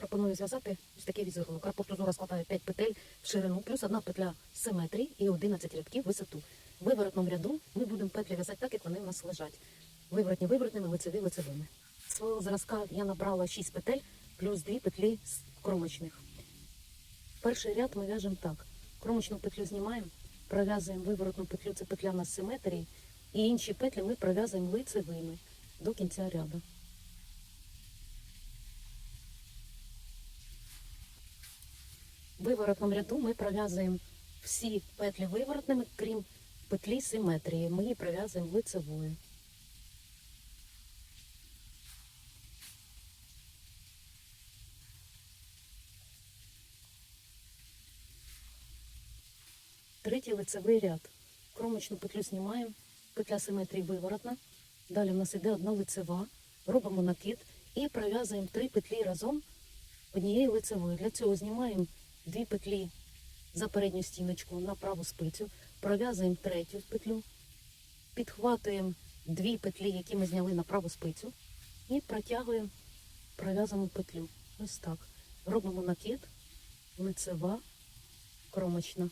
Пропоную зв'язати ось такий візерунок. Рапорт узора складає 5 петель в ширину, плюс одна петля симетрії і 11 рядків висоту. В виворотному ряду ми будемо петлі в'язати так, як вони у нас лежать. Виворотні виворотними, лицеві лицевими. З свого зразка я набрала 6 петель плюс 2 петлі кромочних. Перший ряд ми в'яжемо так. Кромочну петлю знімаємо, пров'язуємо виворотну петлю, це петля на симетрії, і інші петлі ми пров'язуємо лицевими до кінця ряду. Виворотному ряду ми пров'язуємо всі петлі виворотними, крім петлі симетрії. Ми її пров'язуємо лицевою. Третій лицевий ряд. Кромочну петлю знімаємо, петля симетрії виворотна. Далі в нас йде одна лицева. Робимо накид і пров'язуємо три петлі разом однією лицевою. Для цього знімаємо дві петлі за передню стіночку на праву спицю, пров'язуємо третю петлю, підхватуємо дві петлі, які ми зняли на праву спицю, і протягуємо пров'язану петлю. Ось так. Робимо накид, лицева, кромочна.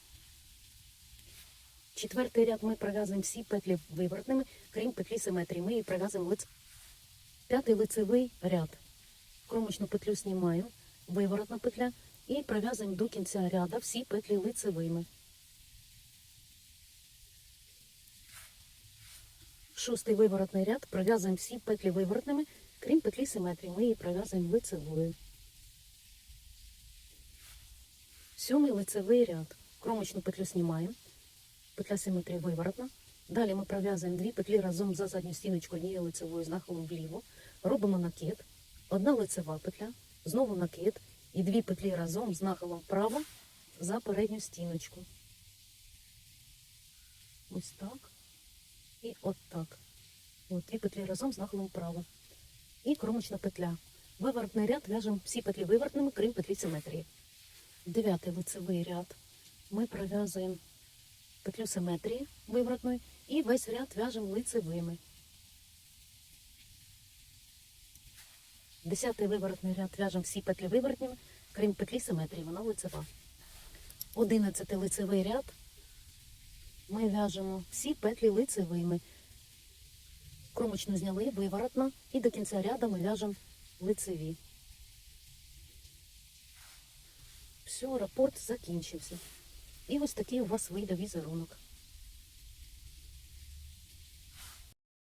Четвертий ряд ми пров'язуємо всі петлі виворотними, крім петлі симетрії. Ми її пров'язуємо лице. П'ятий лицевий ряд. Кромочну петлю знімаю, виворотна петля і пров'язуємо до кінця ряда всі петлі лицевими. Шостий виворотний ряд пров'язуємо всі петлі виворотними, крім петлі симетрії. Ми її пров'язуємо лицевою. Сьомий лицевий ряд. Кромочну петлю знімаємо. Петля симетрії виворотна. Далі ми пров'язуємо дві петлі разом за задню стіночку однією лицевою з нахилом вліво. Робимо накид. Одна лицева петля, знову накид і дві петлі разом з нахилом вправо за передню стіночку. Ось так. І от так. От дві петлі разом з нахилом вправо. І кромочна петля. Виворотний ряд в'яжемо всі петлі виворотними, крім петлі симетрії. Дев'ятий лицевий ряд. Ми пров'язуємо петлю симетрії виворотної і весь ряд в'яжемо лицевими. Десятий виворотний ряд в'яжемо всі петлі виворотніми, крім петлі симетрії, вона лицева. Одинадцятий лицевий ряд ми в'яжемо всі петлі лицевими. Кромочну зняли, виворотно, і до кінця ряду ми в'яжемо лицеві. Все, рапорт закінчився. І ось такий у вас вийде візерунок.